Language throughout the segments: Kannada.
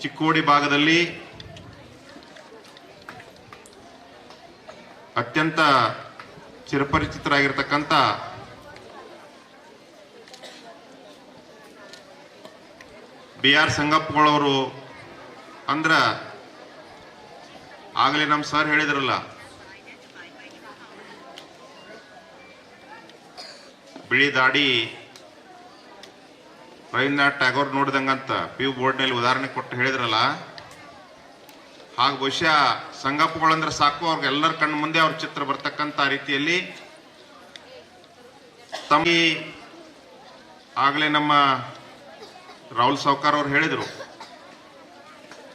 ಚಿಕ್ಕೋಡಿ ಭಾಗದಲ್ಲಿ ಅತ್ಯಂತ ಚಿರಪರಿಚಿತರಾಗಿರ್ತಕ್ಕಂಥ ಬಿ ಆರ್ ಸಂಗಪ್ಪಗಳವರು ಅಂದ್ರ ಆಗಲೇ ನಮ್ಮ ಸರ್ ಹೇಳಿದ್ರಲ್ಲ ಬಿಳಿ ದಾಡಿ ರವೀಂದ್ರನಾಥ್ ಟ್ಯಾಗೋರ್ ನೋಡಿದಂಗಂತ ಪಿ ಯು ಬೋರ್ಡ್ನಲ್ಲಿ ಉದಾಹರಣೆ ಕೊಟ್ಟು ಹೇಳಿದ್ರಲ್ಲ, ಹಾಗೆ ಬಹುಶಃ ಸಂಗಪ್ಪಗಳಂದ್ರೆ ಸಾಕು ಅವ್ರಿಗೆ ಎಲ್ಲರ ಕಣ್ಣು ಮುಂದೆ ಅವ್ರ ಚಿತ್ರ ಬರ್ತಕ್ಕಂಥ ರೀತಿಯಲ್ಲಿ ತಮ್ಮ ಆಗಲೇ ನಮ್ಮ ರಾಹುಲ್ ಸಾವ್ಕಾರ್ ಅವ್ರು ಹೇಳಿದರು.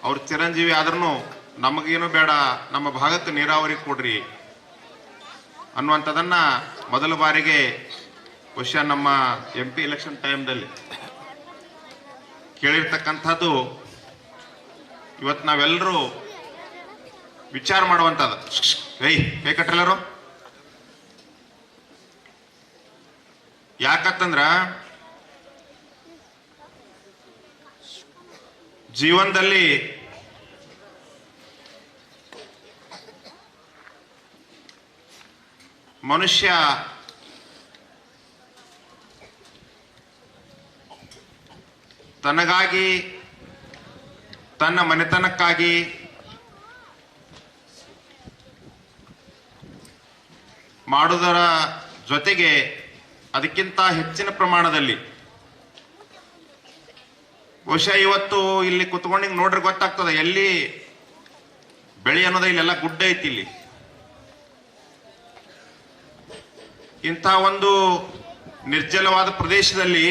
ಅವ್ರ ಚಿರಂಜೀವಿ ಆದ್ರೂ ನಮಗೇನು ಬೇಡ, ನಮ್ಮ ಭಾಗಕ್ಕೆ ನೀರಾವರಿ ಕೊಡ್ರಿ ಅನ್ನುವಂಥದ್ದನ್ನು ಮೊದಲ ಬಾರಿಗೆ ಬಹುಶಃ ನಮ್ಮ ಎಂ ಪಿ ಎಲೆಕ್ಷನ್ ಟೈಮ್ದಲ್ಲಿ ಕೇಳಿರ್ತಕ್ಕಂಥದ್ದು ಇವತ್ತು ನಾವೆಲ್ಲರೂ ವಿಚಾರ ಮಾಡುವಂಥದ್ದು. ಏಯ್ ಕೈ ಕಟ್ಟಲರು ಯಾಕತ್ತಂದ್ರ ಜೀವನದಲ್ಲಿ ಮನುಷ್ಯ ತನಗಾಗಿ, ತನ್ನ ಮನೆತನಕ್ಕಾಗಿ ಮಾಡುವುದರ ಜೊತೆಗೆ ಅದಕ್ಕಿಂತ ಹೆಚ್ಚಿನ ಪ್ರಮಾಣದಲ್ಲಿ. ಬಹುಶಃ ಇವತ್ತು ಇಲ್ಲಿ ಕುತ್ಕೊಂಡಿಂಗ್ ನೋಡ್ರಿ ಗೊತ್ತಾಗ್ತದೆ, ಎಲ್ಲಿ ಬೆಳೆ ಅನ್ನೋದೇ ಇಲ್ಲೆಲ್ಲ ಗುಡ್ಡ ಐತಿ ಇಲ್ಲಿ. ಇಂಥ ಒಂದು ನಿರ್ಜಲವಾದ ಪ್ರದೇಶದಲ್ಲಿ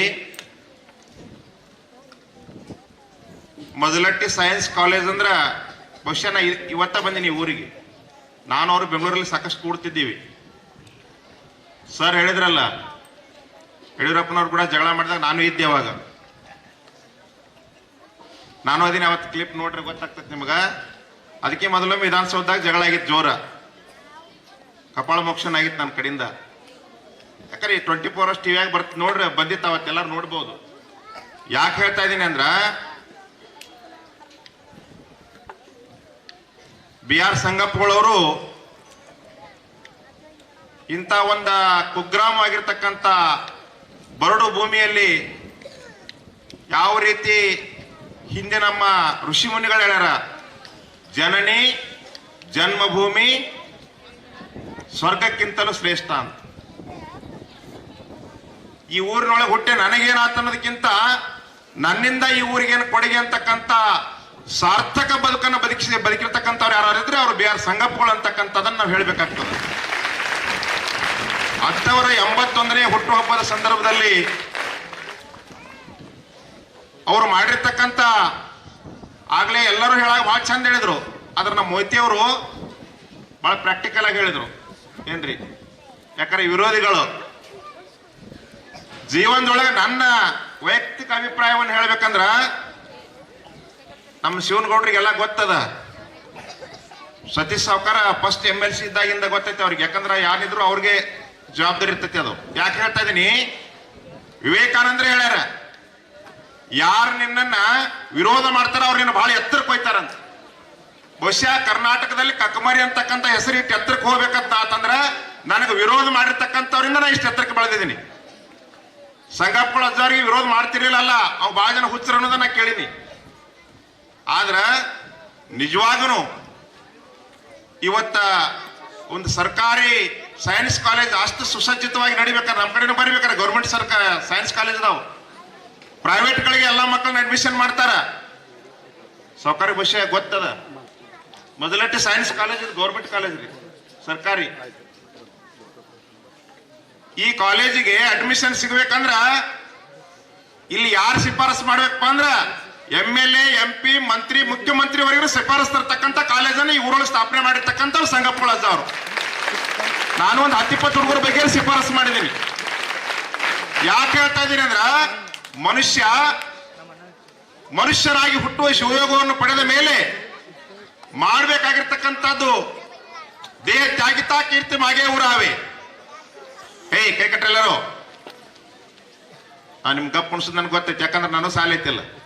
ಮೊದಲಟ್ಟಿ ಸೈನ್ಸ್ ಕಾಲೇಜ್ ಅಂದ್ರೆ ಬಹುಶಃ ನಾ ಇವತ್ತ ಬಂದಿನಿ ಊರಿಗೆ. ನಾನು ಅವರು ಬೆಂಗಳೂರಲ್ಲಿ ಸಾಕಷ್ಟು ಕೂಡ್ತಿದ್ದೀವಿ. ಸರ್ ಹೇಳಿದ್ರಲ್ಲ, ಯಡಿಯೂರಪ್ಪನವ್ರು ಕೂಡ ಜಗಳ ಮಾಡಿದಾಗ ನಾನು ಇದ್ದೆ ಅವಾಗ. ನಾನು ಅದೀನಿ ಅವತ್ತು ಕ್ಲಿಪ್ ನೋಡ್ರಿ ಗೊತ್ತಾಗ್ತದೆ ನಿಮಗೆ. ಅದಕ್ಕೆ ಮೊದಲೊಮ್ಮೆ ವಿಧಾನಸೌಧದಾಗ ಜಗಳ ಆಗಿತ್ತು ಜೋರ. ಕಪಾಳ ಮೋಕ್ಷನ್ ಆಗಿತ್ತು ನನ್ನ ಕಡೆಯಿಂದ. ಯಾಕಂದ್ರೆ ಟ್ವೆಂಟಿ ಫೋರ್ ಅವರ್ಸ್ ಟಿವಿಯಾಗ ಬರ್ತ ನೋಡ್ರಿ, ಬಂದಿತ್ತು ಅವತ್ತೆಲ್ಲರೂ ನೋಡ್ಬೋದು. ಯಾಕೆ ಹೇಳ್ತಾ ಇದ್ದೀನಿ ಅಂದ್ರ ಬಿ ಆರ್ ಸಂಗಪ್ಪಗಳವರು ಇಂಥ ಒಂದ ಕುಗ್ರಾಮವಾಗಿರ್ತಕ್ಕಂಥ ಬರಡು ಭೂಮಿಯಲ್ಲಿ ಯಾವ ರೀತಿ ಹಿಂದೆ ನಮ್ಮ ಋಷಿ ಮುನಿಗಳು ಹೇಳ್ಯಾರ? ಜನನಿ, ಜನ್ಮಭೂಮಿ, ಸ್ವರ್ಗಕ್ಕಿಂತಲೂ ಶ್ರೇಷ್ಠ ಅಂತ. ಈ ಊರಿನೊಳಗೆ ಹುಟ್ಟೆ ನನಗೇನಾತ ಅನ್ನೋದಕ್ಕಿಂತ ನನ್ನಿಂದ ಈ ಊರಿಗೇನು ಕೊಡುಗೆ ಅಂತಕ್ಕಂಥ ಸಾರ್ಥಕ ಬದುಕನ್ನು ಬದುಕಿಸಿ ಬದುಕಿರ್ತಕ್ಕಂಥವ್ರು ಯಾರು ಇದ್ರೆ ಅವ್ರು ಬಿ ಆರ್ ಸಂಗಪ್ಪಗಳು ನಾವು ಹೇಳಬೇಕಾಗ್ತದೆ. ಅಂಥವರ ಎಂಬತ್ತೊಂದನೇ ಹುಟ್ಟುಹಬ್ಬದ ಸಂದರ್ಭದಲ್ಲಿ ಅವರು ಮಾಡಿರ್ತಕ್ಕಂಥ ಆಗ್ಲೇ ಎಲ್ಲರೂ ಹೇಳಾಗ ಭಾಳ ಚಂದ ಹೇಳಿದ್ರು. ಆದ್ರೆ ನಮ್ಮ ಮೊಯ್ತಿಯವರು ಬಹಳ ಪ್ರಾಕ್ಟಿಕಲ್ ಆಗಿ ಹೇಳಿದ್ರು. ಏನ್ರಿ? ಯಾಕಂದ್ರೆ ವಿರೋಧಿಗಳು, ಜೀವನದೊಳಗೆ ನನ್ನ ವೈಯಕ್ತಿಕ ಅಭಿಪ್ರಾಯವನ್ನು ಹೇಳ್ಬೇಕಂದ್ರ ನಮ್ಮ ಶಿವನಗೌಡ್ರಿಗೆಲ್ಲ ಗೊತ್ತದ. Satish Savkar first M L C ಇದ್ದಾಗಿಂದ ಗೊತ್ತೈತೆ ಅವ್ರಿಗೆ. ಯಾಕಂದ್ರೆ ಯಾರಿದ್ರು ಅವ್ರಿಗೆ ಜವಾಬ್ದಾರಿ ಇರ್ತೈತಿ ಅದು. ಯಾಕೆ ಹೇಳ್ತಾ ಇದೀನಿ ವಿವೇಕಾನಂದ್ರೆ ಹೇಳ್ಯಾರ. ಯಾರು ನಿನ್ನನ್ನ ವಿರೋಧ ಮಾಡ್ತಾರ ಅವ್ರು ನಿನ್ನ ಬಹಳ ಎತ್ತರಕ್ಕೆ ಹೋಯ್ತಾರಂತ. ಬಹುಶಃ ಕರ್ನಾಟಕದಲ್ಲಿ ಕಕ್ಕಮರಿ ಅಂತಕ್ಕಂಥ ಹೆಸರು ಇಟ್ಟು ಎತ್ತರಕ್ಕೆ ಹೋಗ್ಬೇಕಂತ ಆತಂದ್ರ ನನಗೆ ವಿರೋಧ ಮಾಡಿರ್ತಕ್ಕಂಥವ್ರಿಂದ ನಾ ಇಷ್ಟು ಎತ್ತರಕ್ಕೆ ಬೆಳೆದಿದ್ದೀನಿ. ಸಂಗಪ್ಪಳ ವಿರೋಧ ಮಾಡ್ತಿರ್ಲಿಲ್ಲ ಅವ್ ಬಹಳ ಜನ ಹುಚ್ಚರು ಅನ್ನೋದನ್ನ ಕೇಳಿನಿ. ಆದ್ರ ನಿಜವಾಗೂ ಇವತ್ತ ಒಂದು ಸರ್ಕಾರಿ ಸೈನ್ಸ್ ಕಾಲೇಜ್ ಅಷ್ಟು ಸುಸಜ್ಜಿತವಾಗಿ ನಡಿಬೇಕಾರೆ ನಮ್ಮ ಕಡೆನೂ ಬರಿಬೇಕಾರೆ ಗೌರ್ಮೆಂಟ್ ಸರ್ಕಾರ ಸೈನ್ಸ್ ಕಾಲೇಜ್ ಪ್ರೈವೇಟ್ ಪ್ರೈವೇಟ್ಗಳಿಗೆ ಎಲ್ಲ ಮಕ್ಕಳನ್ನ ಅಡ್ಮಿಷನ್ ಮಾಡ್ತಾರ. ಸೌಕರ್ಯ ವಿಷಯ ಗೊತ್ತದ? ಮೊದಲಟ್ಟೆ ಸೈನ್ಸ್ ಕಾಲೇಜ್ ಇದು ಗೌರ್ಮೆಂಟ್ ಕಾಲೇಜ್ ರೀ, ಸರ್ಕಾರಿ. ಈ ಕಾಲೇಜಿಗೆ ಅಡ್ಮಿಷನ್ ಸಿಗ್ಬೇಕಂದ್ರ ಇಲ್ಲಿ ಯಾರು ಶಿಫಾರಸ್ ಮಾಡ್ಬೇಕಪ್ಪ ಅಂದ್ರ ಎಂ ಎಲ್ ಎ ಪಿ ಮಂತ್ರಿ, ಮುಖ್ಯಮಂತ್ರಿವರೆಗೂ ಶಿಫಾರಸ್ ತರ್ತಕ್ಕಂಥ ಕಾಲೇಜನ್ನು ಈ ಊರಲ್ಲಿ ಸ್ಥಾಪನೆ ಮಾಡಿರ್ತಕ್ಕಂಥ ಸಂಗಪ್ಪ ಅವರು. ನಾನು ಒಂದು ಹತ್ತಿಪ್ಪತ್ತು ಹುಡುಗರ ಬಗ್ಗೆ ಶಿಫಾರಸ್ ಮಾಡಿದ್ದೀನಿ. ಯಾಕೆ ಹೇಳ್ತಾ ಇದ್ದೀನಿ ಅಂದ್ರ, ಮನುಷ್ಯ ಮನುಷ್ಯರಾಗಿ ಹುಟ್ಟುವ ಶಿವಯೋಗವನ್ನು ಪಡೆದ ಮೇಲೆ ಮಾಡಬೇಕಾಗಿರ್ತಕ್ಕಂಥದ್ದು ದೇಹ ತ್ಯಾಗಿತಾ ಕೀರ್ತಿ ಮಾಗೇ ಊರಾವೆ. ಏಯ್ ಕೈ ಕಟ್ಟೆಲ್ಲರೂ ನಿಮ್ ಗಪ್ ಕುಣಿಸೋದು ನನ್ಗೆ ಗೊತ್ತೈತಿ, ಯಾಕಂದ್ರೆ ನಾನು ಸಾಲ ಐತಿಲ್ಲ ಹಾ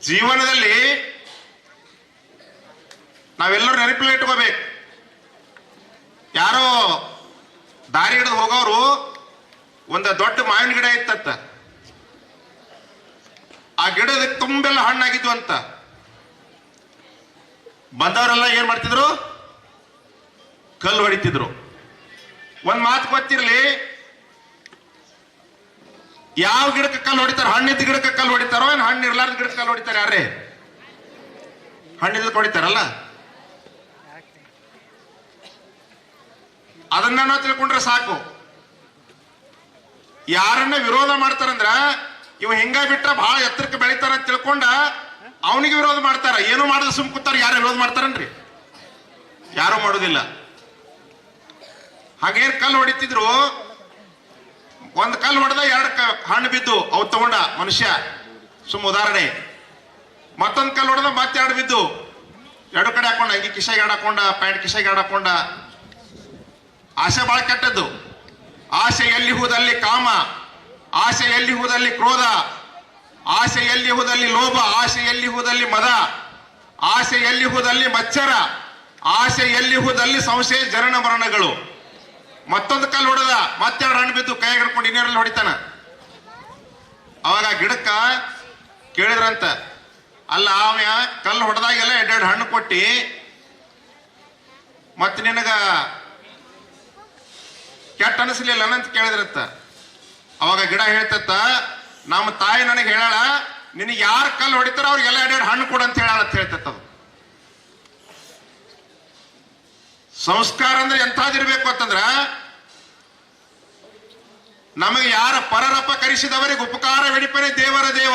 ಜೀವನದಲ್ಲಿ ನಾವೆಲ್ಲರೂ ನೆನಪಿಲ್ಲ ಇಟ್ಕೋಬೇಕು. ಯಾರೋ ದಾರಿ ಹಿಡಿದು ಹೋಗೋರು ಒಂದು ದೊಡ್ಡ ಮಾವಿನ ಗಿಡ ಇತ್ತಂತ. ಆ ಗಿಡದ ತುಂಬೆಲ್ಲ ಹಣ್ಣಾಗಿದ್ವು ಅಂತ. ಬಂದವರೆಲ್ಲ ಏನ್ ಮಾಡ್ತಿದ್ರು? ಕಲ್ಲು ಹೊಡಿತಿದ್ರು. ಒಂದ್ ಮಾತು ಗೊತ್ತಿರ್ಲಿ ಯಾವ ಗಿಡಕ್ಕೆ ಕಲ್ಲು ಹೊಡಿತಾರ, ಹಣ್ಣಿದ್ದ ಗಿಡಕ್ಕೆ ಕಲ್ಲು ಹೊಡಿತಾರೋ, ಏನು ಹಣ್ಣು ಇರ್ಲಾರ್ದ ಗಿಡಕ್ಕೆ ಕಲ್ಲು ಹೊಡಿತಾರೆ ಯಾರೇ ಹಣ್ಣಿದ್ದಕ್ಕೆ ಹೊಡಿತಾರಲ್ಲ? ಅದನ್ನ ನಾವು ತಿಳ್ಕೊಂಡ್ರೆ ಸಾಕು. ಯಾರನ್ನ ವಿರೋಧ ಮಾಡ್ತಾರಂದ್ರ, ಇವ ಹಿಂಗ ಬಿಟ್ರ ಬಹಳ ಎತ್ತರಕ್ಕೆ ಬೆಳಿತಾರ ಅಂತ ತಿಳ್ಕೊಂಡ ಅವನಿಗೆ ವಿರೋಧ ಮಾಡ್ತಾರ. ಏನು ಮಾಡಿದ್ರೆ ಸುಮ್ ಕೂತಾರ, ಯಾರು ವಿರೋಧ ಮಾಡ್ತಾರನ್ರಿ? ಯಾರು ಮಾಡೋದಿಲ್ಲ. ಹಾಗೇನ್ ಕಲ್ಲು ಹೊಡಿತಿದ್ರು ಒಂದ್ ಕಲ್ಲು ಹೊಡೆದ ಎರಡು ಹಣ್ಣು ಬಿದ್ದು, ಅವು ತಗೊಂಡ ಮನುಷ್ಯ. ಸುಮ್ ಉದಾಹರಣೆ. ಮತ್ತೊಂದ್ ಕಲ್ಲು ಹೊಡೆದ ಮತ್ತೆ ಎರಡು ಬಿದ್ದು. ಎರಡು ಕಡೆ ಹಾಕೊಂಡ, ಅಂಗಿ ಕಿಸೆಗೆ ಹಾಕೊಂಡ, ಪ್ಯಾಂಟ್ ಕಿಸೆಗೆ ಹಾಕೊಂಡ. ಆಸೆ ಬಹಳ ಕೆಟ್ಟದ್ದು. ಆಸೆ ಎಲ್ಲಿ ಹೋದಲ್ಲಿ ಕಾಮ, ಆಸೆ ಎಲ್ಲಿ ಹೋದಲ್ಲಿ ಕ್ರೋಧ, ಆಸೆ ಎಲ್ಲಿ ಹೋದಲ್ಲಿ ಲೋಭ, ಆಸೆ ಎಲ್ಲಿ ಹೋದಲ್ಲಿ ಮದ, ಆಸೆ ಎಲ್ಲಿ ಹೋದಲ್ಲಿ ಮಚ್ಚರ, ಆಸೆ ಎಲ್ಲಿ ಹೋದಲ್ಲಿ ಸಂಶಯ, ಜರಣ ಮರಣಗಳು. ಮತ್ತೊಂದು ಕಲ್ಲು ಹೊಡೆದ, ಮತ್ತೆರಡು ಹಣ್ಣು ಬಿದ್ದು ಕೈ ಹಿಡ್ಕೊಂಡು ಇನ್ನೇರಲ್ಲಿ ಹೊಡಿತಾನ. ಅವಾಗ ಗಿಡಕ್ಕ ಕೇಳಿದ್ರಂತ, ಅಲ್ಲ ಅವ ಕಲ್ಲು ಹೊಡೆದಾಗೆಲ್ಲ ಎರಡೆರಡು ಹಣ್ಣು ಕೊಟ್ಟಿ, ಮತ್ತೆ ನಿನಗ ಕೆಟ್ಟ ಅನಿಸ್ಲಿಲ್ಲ ಅಂತ ಕೇಳಿದ್ರತ್ತ ಅವಾಗ ಗಿಡ ಹೇಳ್ತತ್ತ, ನಮ್ಮ ತಾಯಿ ನನಗೆ ಹೇಳಾಳ, ನಿನಗೆ ಯಾರು ಕಲ್ಲು ಹೊಡಿತಾರ ಅವ್ರಿಗೆಲ್ಲ ಎರಡೆರಡು ಹಣ್ಣು ಕೊಡು ಅಂತ ಹೇಳಾಳ, ಅಂತ ಹೇಳ್ತತ್ತ ಅದು ಸಂಸ್ಕಾರ ಅಂದ್ರೆ ಎಂತಾದಿರ್ಬೇಕು ಅಂತಂದ್ರ ನಮಗೆ ಯಾರ ಪರರಪ್ಪ ಕರೆಸಿದವರಿಗೆ ಉಪಕಾರ ವೆಡಿಪನೆ ದೇವರ ದೇವ.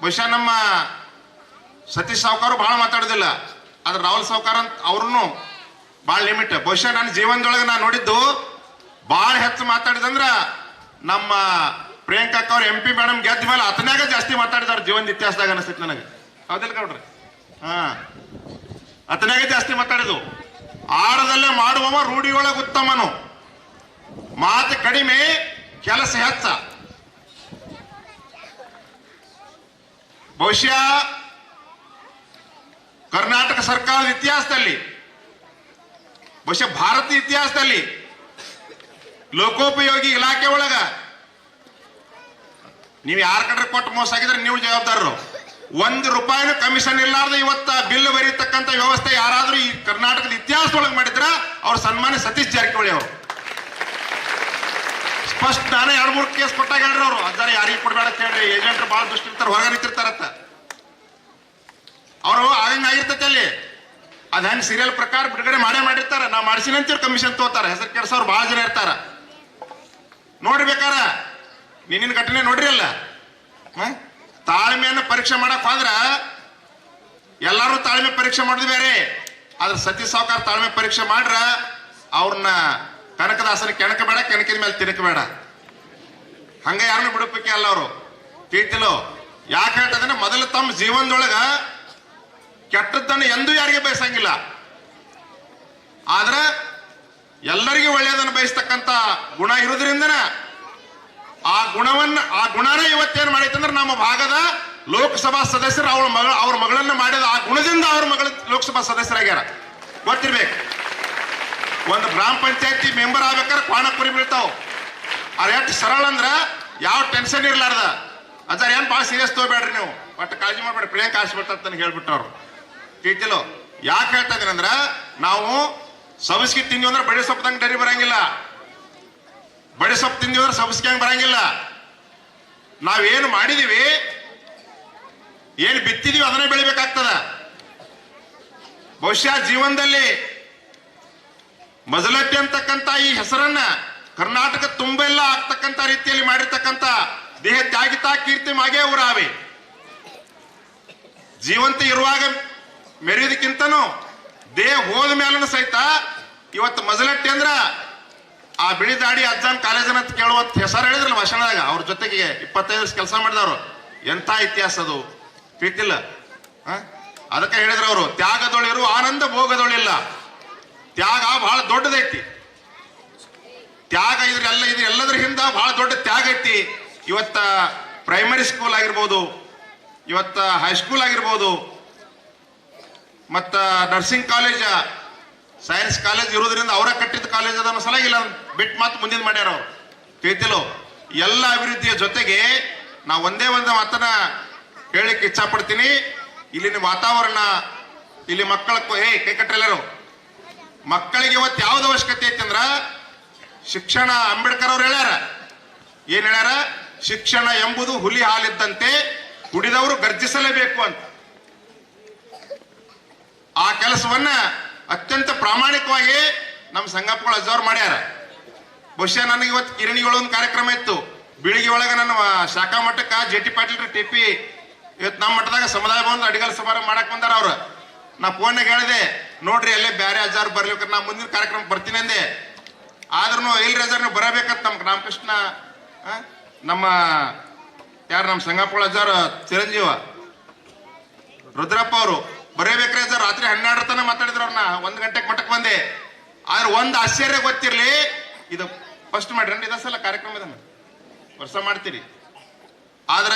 ಬಹುಶಃ ನಮ್ಮ ಸತೀಶ್ ಸಾವುಕಾರ ಬಹಳ ಮಾತಾಡೋದಿಲ್ಲ, ಆದ್ರೆ ರಾಹುಲ್ ಸಾವುಕಾರ ಅಂತ ಅವ್ರನ್ನು ಭಾಳ ಲಿಮಿಟ್ ಬಹುಶಃ ನನ್ನ ಜೀವನದೊಳಗೆ ನಾನು ನೋಡಿದ್ದು ಭಾಳ ಹೆಚ್ಚು ಮಾತಾಡಿದಂದ್ರ ನಮ್ಮ ಪ್ರಿಯಾಂಕಾ ಅವ್ರ ಎಂ ಪಿ ಮೇಡಮ್ ಗೆದ್ದ ಮೇಲೆ ಅತನಾಗ ಜಾಸ್ತಿ ಮಾತಾಡಿದಾರೆ ಜೀವನದ ಇತಿಹಾಸದಾಗ ಅನಿಸ್ತಿತ್ತು ನನಗೆ. ಹೌದಿಲ್ಲ ಗೌಡ್ರಿ? ಹಾ. ಅತನ್ಯಾಗ ಜಾಸ್ತಿ ಮಾತಾಡೋದು ಆಡದಲ್ಲೇ ಮಾಡುವವ ರೂಢಿಯೊಳಗೆ ಉತ್ತಮನು. ಮಾತು ಕಡಿಮೆ, ಕೆಲಸ ಹೆಚ್ಚ. ಬಹುಶಃ ಕರ್ನಾಟಕ ಸರ್ಕಾರದ ಇತಿಹಾಸದಲ್ಲಿ, ಬಹುಶಃ ಭಾರತ ಇತಿಹಾಸದಲ್ಲಿ ಲೋಕೋಪಯೋಗಿ ಇಲಾಖೆ ಒಳಗ ನೀವು ಯಾರ ಕಡೆ ಕೊಟ್ಟು ಮೋಸ ಆಗಿದ್ರೆ ನೀವು ಜವಾಬ್ದಾರರು. ಒಂದು ರೂಪಾಯಿನೂ ಕಮಿಷನ್ ಇಲ್ಲಾರ್ದೆ ಇವತ್ತ ಬಿಲ್ ಬರೀತಕ್ಕಂಥ ವ್ಯವಸ್ಥೆ ಯಾರಾದ್ರೂ ಈ ಕರ್ನಾಟಕದ ಇತಿಹಾಸದೊಳಗೆ ಮಾಡಿದ್ರ ಅವ್ರ ಸನ್ಮಾನ ಸತೀಶ್ ಜಾರಕಿಹೊಳಿ ಅವರು. ಸ್ಪಷ್ಟ ನಾನೇ ಎರಡು ಮೂರು ಕೇಸ್ ಕೊಟ್ಟಾಗ ಹೇಳ್ರಿ ಅವರು. ಅದರ ಯಾರಿಗೆ ಕೊಡ್ಬೇಡ ಅಂತ ಹೇಳ್ರಿ. ಏಜೆಂಟ್ರು ಭಾಳ ದುಷ್ಟ ಇರ್ತಾರೆ, ಹೊರಗೆ ನಿಂತಿರ್ತಾರತ್ತ. ಅವರು ಆಗಂಗ ಆಗಿರ್ತೈತೆ ಅಲ್ಲಿ. ಅದ ಹೆಂಗ್ ಸೀರಿಯಲ್ ಪ್ರಕಾರ ಬಿಡುಗಡೆ ಮಾಡೇ ಮಾಡಿರ್ತಾರ. ನಾ ಮಾಡಿಸಿನ ಕಮಿಷನ್ ತಗೋತಾರ. ಹೆಸರು ಕೆಡ್ಸೋರು ಭಾಳ ಜನ ಇರ್ತಾರ. ನೋಡ್ಬೇಕಾರ ನಿನ್ನಿನ ಘಟನೆ ನೋಡ್ರಿ ಅಲ್ಲ? ಹ? ತಾಳ್ಮೆಯನ್ನು ಪರೀಕ್ಷೆ ಮಾಡಕ್ ಹೋದ್ರ ಎಲ್ಲಾರು ತಾಳ್ಮೆ ಪರೀಕ್ಷೆ ಮಾಡೋದು ಬೇರೆ. ಆದ್ರೆ ಸತಿ ಸಾವುಕಾರ ತಾಳ್ಮೆ ಪರೀಕ್ಷೆ ಮಾಡ್ರ ಅವ್ರನ್ನ ಕನಕದಾಸನ ಕೆಣಕ ಬೇಡ ಕೆಣಕಿದ ಮೇಲೆ ತಿನಕ ಬೇಡ. ಹಂಗ ಯಾರನ್ನು ಬಿಡಬೇಕೆ ಅಲ್ಲ ಅವರು. ತಿಳಿತಿಲೋ ಯಾಕೆ ಹೇಳ್ತಂದ್ರೆ ಮೊದಲು ತಮ್ಮ ಜೀವನದೊಳಗ ಕೆಟ್ಟದ್ದನ್ನು ಎಂದೂ ಯಾರಿಗೆ ಬಯಸಂಗಿಲ್ಲ. ಆದ್ರೆ ಎಲ್ಲರಿಗೂ ಒಳ್ಳೆಯದನ್ನು ಬಯಸ್ತಕ್ಕಂಥ ಗುಣ ಇರೋದ್ರಿಂದನ ಆ ಗುಣವನ್ನ, ಆ ಗುಣನೇ ಇವತ್ತೇನ್ ಮಾಡೈತಂದ್ರೆ ನಮ್ಮ ಭಾಗದ ಲೋಕಸಭಾ ಸದಸ್ಯರು ಅವಳ ಮಗಳ ಅವ್ರ ಮಗಳನ್ನ ಮಾಡಿದ ಆ ಗುಣದಿಂದ ಅವ್ರ ಮಗಳ ಲೋಕಸಭಾ ಸದಸ್ಯರಾಗ್ಯಾರ. ಗೊತ್ತಿರ್ಬೇಕು. ಒಂದು ಗ್ರಾಮ ಪಂಚಾಯತಿ ಮೆಂಬರ್ ಆಗ್ಬೇಕಾದ್ರೆ ಕ್ವಾಣ ಕುರಿ ಬೀಳ್ತಾವ. ಅದು ಎಷ್ಟು ಸರಳ ಅಂದ್ರ ಯಾವ ಟೆನ್ಷನ್ ಇರ್ಲಾರ್ದ? ಅಜ್ಜಾರ, ಏನ್ ಭಾಳ ಸೀರಿಯಸ್ ತಗೋಬೇಡ್ರಿ ನೀವು. ಒಟ್ಟು ಕಾಳಜಿ ಮಾಡ್ಬೇಡಿ ಪ್ರಿಯಾಂಕ ಆಸ್ಬಿಡ್ತಂತ ನನಗೆ ಹೇಳ್ಬಿಟ್ಟವ್ರು. ತಿಳಿತಿಲ್ಲೋ ಯಾಕೆ ಹೇಳ್ತಾ ಇದ್ದೀನಿ ಅಂದ್ರ ನಾವು ಸವಿಸ್ಕಿ ತಿಂದ್ವಿ ಅಂದ್ರೆ ಬಡಿ ಸೊಪ್ಪದಂಗೆ ಡರಿ ಬರಂಗಿಲ್ಲ. ಬಡಿ ಸೊಪ್ಪು ತಿಂದಿವ್ರೆ ಸಬ್ಸ್ಕ್ಯಾಂಗ್ ಬರಂಗಿಲ್ಲ. ನಾವೇನು ಮಾಡಿದೀವಿ, ಏನು ಬಿತ್ತಿದೀವಿ, ಅದನ್ನೇ ಬೆಳಿಬೇಕಾಗ್ತದ. ಬಹುಶಃ ಜೀವನದಲ್ಲಿ ಮಜಲಟ್ಟಿ ಅಂತಕ್ಕಂಥ ಈ ಹೆಸರನ್ನ ಕರ್ನಾಟಕ ತುಂಬೆಲ್ಲ ಆಗ್ತಕ್ಕಂಥ ರೀತಿಯಲ್ಲಿ ಮಾಡಿರ್ತಕ್ಕಂಥ ದೇಹ ತ್ಯಾಗಿತ ಕೀರ್ತಿ ಮಾಗೇ ಊರಾವಿ. ಜೀವಂತ ಇರುವಾಗ ಮೆರೆಯೋದಕ್ಕಿಂತನೂ ದೇಹ ಹೋದ ಮೇಲೂ ಸಹಿತ ಇವತ್ತು ಮಜಲಟ್ಟಿ ಅಂದ್ರ ಆ ಬಿಳಿ ದಾಡಿ ಅಜ್ಜನ್ ಕಾಲೇಜನ್ ಅಂತ ಕೇಳುವಂತ ಹೆಸರು ಹೇಳಿದ್ರಲ್ಲ ಭಾಷಣದಾಗ, ಅವ್ರ ಜೊತೆಗೆ ಇಪ್ಪತ್ತೈದು ವರ್ಷ ಕೆಲಸ ಮಾಡಿದವರು. ಎಂಥ ಇತಿಹಾಸ ಅದು? ಪ್ರೀತಿಲ್ಲ? ಅದಕ್ಕೆ ಹೇಳಿದ್ರು ಅವರು, ತ್ಯಾಗದೊಳಿರು ಆನಂದ ಭೋಗದೊಳಿಲ್ಲ. ತ್ಯಾಗ ಬಹಳ ದೊಡ್ಡದೈತಿ. ತ್ಯಾಗ ಇದ್ರ ಎಲ್ಲ, ಇದ್ರ ಎಲ್ಲದ್ರ ಹಿಂದ ಬಹಳ ದೊಡ್ಡ ತ್ಯಾಗ ಐತಿ. ಇವತ್ತ ಪ್ರೈಮರಿ ಸ್ಕೂಲ್ ಆಗಿರ್ಬೋದು, ಇವತ್ತ ಹೈಸ್ಕೂಲ್ ಆಗಿರ್ಬೋದು, ಮತ್ತ ನರ್ಸಿಂಗ್ ಕಾಲೇಜ ಸೈನ್ಸ್ ಕಾಲೇಜ್ ಇರೋದ್ರಿಂದ ಅವರ ಕಟ್ಟಿದ ಕಾಲೇಜ್ ಅದ ಅನ್ನೋ ಸಲ ಇಲ್ಲ ಬಿಟ್ಟು ಮಾತು ಮುಂದಿನ ಮಾಡ್ಯಾರ ಅವ್ರು. ತಿಳಿತಿಲ್ಲ? ಎಲ್ಲ ಅಭಿವೃದ್ಧಿಯ ಜೊತೆಗೆ ನಾ ಒಂದೇ ಒಂದು ಮಾತನ್ನ ಹೇಳಲಿಕ್ಕೆ ಇಚ್ಛಪಡ್ತೀನಿ. ಇಲ್ಲಿನ ವಾತಾವರಣ, ಇಲ್ಲಿ ಮಕ್ಕಳ ಏ ಕೈ ಕಟ್ಟರೆಲ್ಲರು ಮಕ್ಕಳಿಗೆ ಇವತ್ತು ಯಾವ್ದು ಅವಶ್ಯಕತೆ ಐತಿ ಅಂದ್ರ ಶಿಕ್ಷಣ ಅಂಬೇಡ್ಕರ್ ಅವ್ರು ಹೇಳ್ಯಾರ. ಏನ್ ಹೇಳ್ಯಾರ? ಶಿಕ್ಷಣ ಎಂಬುದು ಹುಲಿ ಹಾಲಿದ್ದಂತೆ ಕುಡಿದವರು ಗರ್ಜಿಸಲೇಬೇಕು ಅಂತ. ಆ ಕೆಲಸವನ್ನ ಅತ್ಯಂತ ಪ್ರಾಮಾಣಿಕವಾಗಿ ನಮ್ಮ ಸಂಗಪ್ಪಗಳು ಅಜ್ಜವ್ರು ಮಾಡ್ಯಾರ. ಬಹುಶಃ ನನಗೆ ಇವತ್ತು ಕಿರಣಿಗಳು ಒಂದು ಕಾರ್ಯಕ್ರಮ ಇತ್ತು. ಬೆಳಿಗ್ಗೆ ಒಳಗೆ ನನ್ನ ಶಾಖಾ ಮಠಕ್ಕ J T Patil T P. ಇವತ್ತು ನಮ್ಮ ಮಠದಾಗ ಸಮುದಾಯ ಬಂದು ಅಡಿಗಲ್ ಸಮಾರಂಭ ಮಾಡಕ್ ಬಂದಾರ ಅವ್ರು. ನಾ ಫೋನ್ನಾಗ ಹೇಳಿದೆ, ನೋಡ್ರಿ ಅಲ್ಲೇ ಬೇರೆ ಅಜ್ಜಾರ್ ಬರ್ಲಿಕ್ಕೆ ನಾ ಮುಂದಿನ ಕಾರ್ಯಕ್ರಮ ಬರ್ತೀನಿ ಅಂದೆ. ಆದ್ರೂ ಇಲ್ಲಿ ರಜಾರ್ ನೀವು ಬರಬೇಕಂತ ನಮ್ಗೆ ರಾಮಕೃಷ್ಣ ನಮ್ಮ, ಯಾರು ನಮ್ಮ ಸಂಗಾಪುಳ ಅಜ್ಜಾರ ಚಿರಂಜೀವ. ರುದ್ರಪ್ಪ ಅವರು, ಬರೇಬೇಕ್ರಿ ಸರ್ ರಾತ್ರಿ ಹನ್ನೆರಡರ ತನಕ ಮಾತಾಡಿದ್ರು ಅವ್ರನ್ನ. ಒಂದು ಗಂಟೆಗೆ ಮಠಕ್ಕೆ ಬಂದೆ. ಆದ್ರೆ ಒಂದು ಆಶ್ಚರ್ಯ ಗೊತ್ತಿರಲಿ, ಇದು ಫಸ್ಟ್ ಮಾಡ್ರಿ. ಸಲ ಕಾರ್ಯಕ್ರಮ ಇದೆ ವರ್ಷ ಮಾಡ್ತೀರಿ. ಆದ್ರೆ